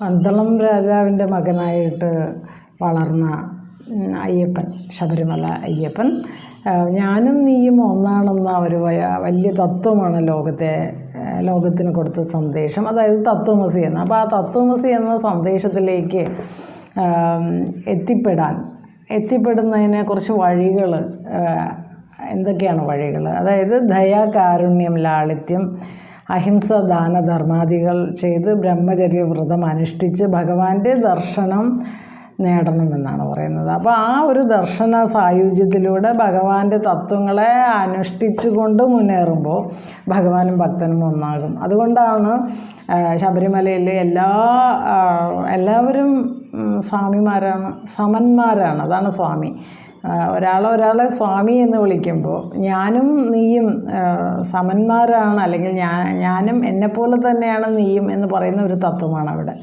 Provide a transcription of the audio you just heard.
പന്തളം രാജാവിന്റെ മകനായിട്ട് വളർന്ന അയ്യപ്പൻ ശബരിമല അയ്യപ്പൻ. ഞാനും നീയും ഒന്നാണെന്ന ഒരു വലിയ തത്വമാണ് ലോകത്തെ ലോകത്തിന് കൊടുത്ത സന്ദേശം. അതായത് തത്വമസി എന്ന. അപ്പോൾ ആ തത്വമസി എന്ന സന്ദേശത്തിലേക്ക് എത്തിപ്പെടാൻ എത്തിപ്പെടുന്നതിനെ കുറച്ച് വഴികൾ എന്തൊക്കെയാണ് വഴികൾ? അതായത് ദയ കാരുണ്യം ലാളിത്യം അഹിംസ ദാന ധർമാദികൾ ചെയ്ത് ബ്രഹ്മചര്യ വ്രതം അനുഷ്ഠിച്ച് ഭഗവാന്റെ ദർശനം നേടണമെന്നാണ് പറയുന്നത്. അപ്പോൾ ആ ഒരു ദർശന സായുജ്യത്തിലൂടെ ഭഗവാന്റെ തത്വങ്ങളെ അനുഷ്ഠിച്ചുകൊണ്ട് മുന്നേറുമ്പോൾ ഭഗവാനും ഭക്തനും ഒന്നാകും. അതുകൊണ്ടാണ് ശബരിമലയിലെ എല്ലാ എല്ലാവരും സ്വാമിമാരാണ് സമന്മാരാണ്. അതാണ് സ്വാമി. ആ, ഒരാളെ സ്വാമി എന്ന് വിളിക്കുമ്പോൾ ഞാനും നീയും സമന്മാരാണ് അല്ലെങ്കിൽ ഞാനും എന്നെപ്പോലെ തന്നെയാണ് നീയും എന്ന് പറയുന്ന ഒരു തത്വമാണ് അവിടെ.